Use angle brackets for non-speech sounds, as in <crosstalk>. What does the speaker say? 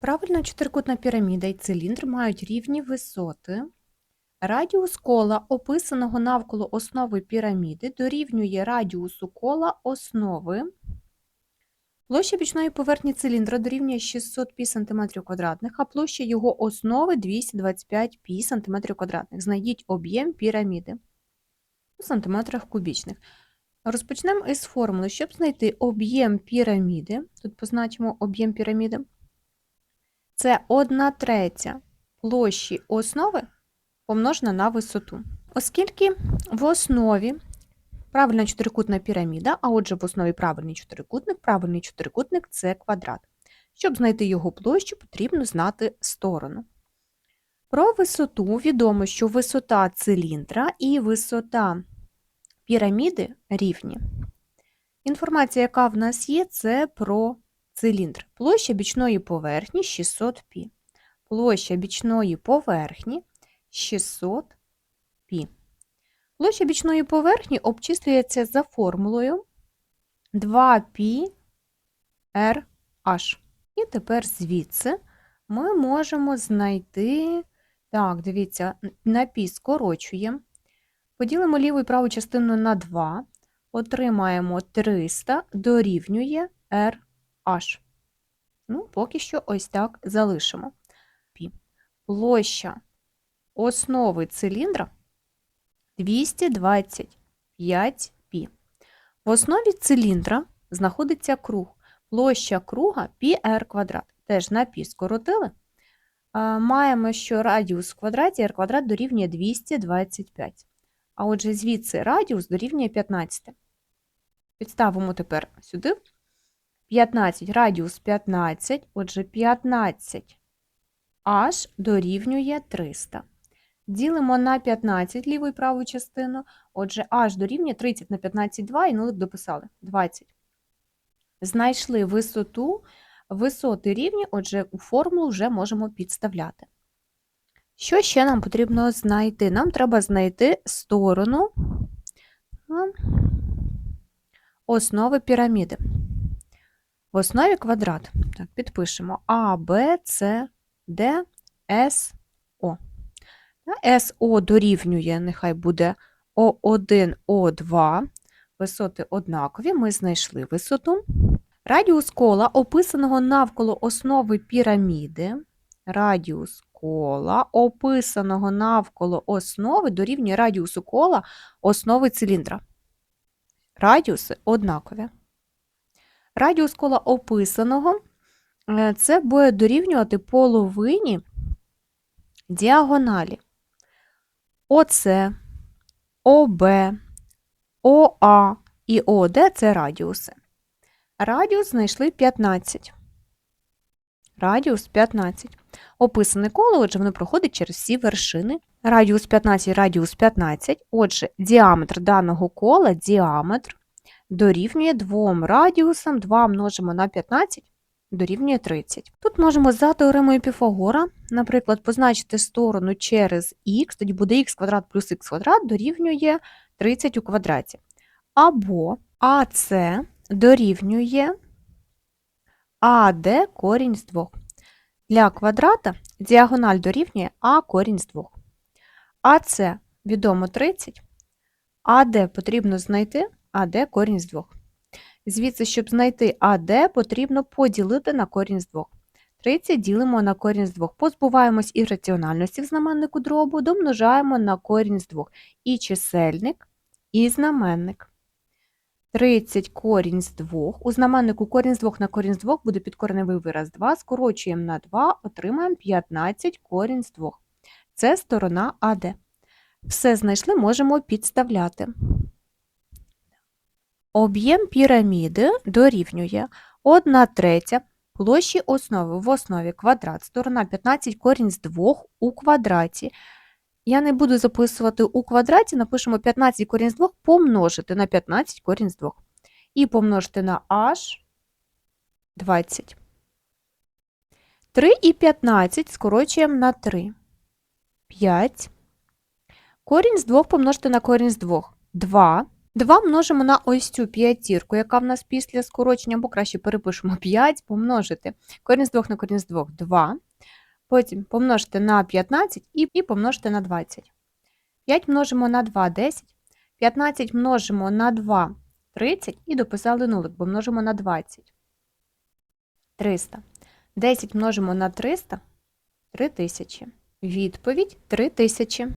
Правильно чотирикутна піраміда і циліндр мають рівні висоти. Радіус кола, описаного навколо основи піраміди, дорівнює радіусу кола основи. Площа бічної поверхні циліндра дорівнює 600 пі см а площа його основи 225 пі см. Знайдіть об'єм піраміди у сантиметрах кубічних. Розпочнемо із формули. Щоб знайти об'єм піраміди, тут позначимо об'єм піраміди, це 1 третя площі основи помножена на висоту. Оскільки в основі правильна чотирикутна піраміда, а отже в основі правильний чотирикутник, правильний чотирикутник – це квадрат. Щоб знайти його площу, потрібно знати сторону. Про висоту відомо, що висота циліндра і висота піраміди рівні. Інформація, яка в нас є, це про циліндр. Площа бічної поверхні 600 π. Площа бічної поверхні 600 π. Площа бічної поверхні обчислюється за формулою 2π RH. І тепер звідси ми можемо знайти. Так, дивіться, на пі скорочуємо. Поділимо ліву і праву частину на 2, отримаємо 300 дорівнює RH. Ну, поки що ось так залишимо. Пі. Площа основи циліндра 225 пі. В основі циліндра знаходиться круг. Площа круга πr квадрат. Теж на пі скоротили. Маємо, що радіус в квадраті r квадрат дорівнює 225. А отже, звідси радіус дорівнює 15. Підставимо тепер сюди 15, радіус 15, отже, 15 h дорівнює 300. Ділимо на 15 ліву і праву частину, отже, h дорівнює 30 на 15 – 2, і нулик дописали 20. Знайшли висоту, висоти рівні, отже, у формулу вже можемо підставляти. Що ще нам потрібно знайти? Нам треба знайти сторону основи піраміди. В основі квадрат. Так, підпишемо А, Б, С, Д, С, О. СО дорівнює, нехай буде О1, О2. Висоти однакові, ми знайшли висоту. Радіус кола, описаного навколо основи піраміди. Радіус кола, описаного навколо основи, дорівнює радіусу кола основи циліндра. Радіуси однакові. Радіус кола описаного е, це буде дорівнювати половині діагоналі. ОС, ОБ, ОА і ОД це радіуси. Радіус знайшли 15. Радіус 15. Описане коло, отже, воно проходить через всі вершини. Радіус 15, радіус 15. Отже, діаметр даного кола, діаметр дорівнює двом радіусам, 2 множимо на 15 дорівнює 30. Тут можемо за теоремою Піфагора, наприклад, позначити сторону через х, тоді буде х квадрат плюс х квадрат дорівнює 30 у квадраті. Або АС дорівнює АД корінь з 2. Для квадрата діагональ дорівнює А корінь з 2. АС відомо 30, АД потрібно знайти АД корінь з 2. Звідси, щоб знайти АД, потрібно поділити на корінь з 2. 30 ділимо на корінь з 2. Позбуваємось ірраціональності в знаменнику дробу, домножаємо на корінь з 2. І чисельник, і знаменник. 30 корінь з 2. У знаменнику корінь з 2 на корінь з 2 буде підкореневий вираз 2. Скорочуємо на 2, отримаємо 15 корінь з 2. Це сторона АД. Все знайшли, можемо підставляти. Об'єм піраміди дорівнює 1 третя площі основи в основі квадрат, сторона 15 корінь з 2 у квадраті. Я не буду записувати у квадраті, напишемо 15 корінь з 2 помножити на 15 корінь з 2. І помножити на h 20. 3 і 15 скорочуємо на 3. 5. Корінь з 2 помножити на корінь з 2. 2. 2 множимо на ось цю п'ятірку, яка в нас після скорочення, або краще перепишемо <laughs> 5, помножити. Корінь з 2 на корінь з 2 – 2. Потім помножити на 15 і, і помножити на 20. 5 множимо на 2 – 10. 15 множимо на 2 – 30 і дописали нулик, бо множимо на 20. 300. 10 множимо на 300 – 3000. Відповідь – 3000.